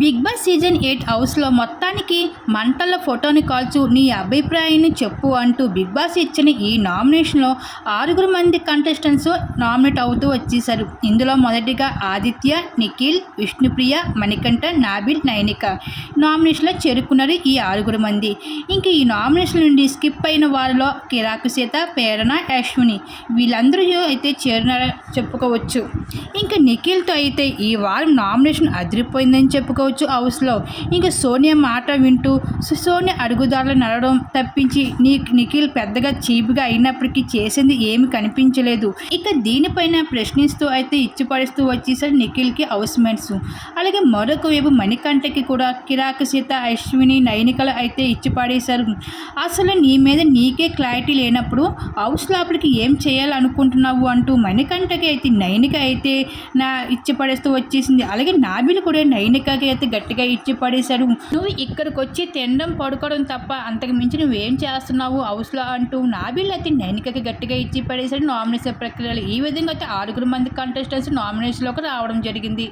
Big boss season eight హౌస్లో మొత్తానికి మంటల ఫోటోని కాల్చు నీ అభిప్రాయాన్ని చెప్పు అంటూ బిగ్ బాస్ ఇచ్చిన ఈ నామినేషన్లో ఆరుగురు మంది కంటెస్టెంట్స్ నామినేట్ అవుతూ వచ్చేసారు. ఇందులో మొదటిగా ఆదిత్య నిఖిల్ విష్ణుప్రియ మణికంఠ నాబిల్ నైనిక నామినేషన్లో చేరుకున్నారు ఈ ఆరుగురు మంది. ఇంక ఈ నామినేషన్ నుండి స్కిప్ అయిన వారిలో కిరాకు సీత ప్రేరణ అశ్విని వీళ్ళందరూ అయితే చేరినారని చెప్పుకోవచ్చు. ఇంకా నిఖిల్తో అయితే ఈ వారం నామినేషన్ అదిరిపోయిందని చెప్పుకోవచ్చు. హౌస్లో. ఇంకా సోనియా మాట వింటూ సోనియా అడుగుదారులు నడవడం తప్పించి నీ నిఖిల్ పెద్దగా చీప్గా అయినప్పటికీ చేసింది ఏమి కనిపించలేదు. ఇక దీనిపైన ప్రశ్నిస్తూ అయితే ఇచ్చిపడిస్తూ వచ్చేసారు నిఖిల్కి హౌస్ మేట్స్. అలాగే మరొక వైపు మణికంఠకి కూడా కిరాక సీత అశ్విని నైనికలు అయితే ఇచ్చిపడేశారు. అసలు నీ మీద నీకే క్లారిటీ లేనప్పుడు హౌస్ లోపలికి ఏం చేయాలనుకుంటున్నావు? అంటూ మణికంఠకి అయితే నైనిక అయితే నా ఇచ్చిపడేస్తూ వచ్చేసింది. అలాగే నాబిలు కూడా నైనికకి అయితే గట్టిగా ఇచ్చి పడేశాడు నువ్వు ఇక్కడికి వచ్చి తినడం పడుకోవడం తప్ప అంతకు మించి నువ్వేం చేస్తున్నావు? హౌస్లో అంటూ నాబిల్ అయితే నైనికకి గట్టిగా ఇచ్చి పడేశాడు నామినేషన్ ప్రక్రియలు ఈ విధంగా అయితే ఆరుగురు మంది కంటెస్టెంట్స్ నామినేషన్లోకి రావడం జరిగింది.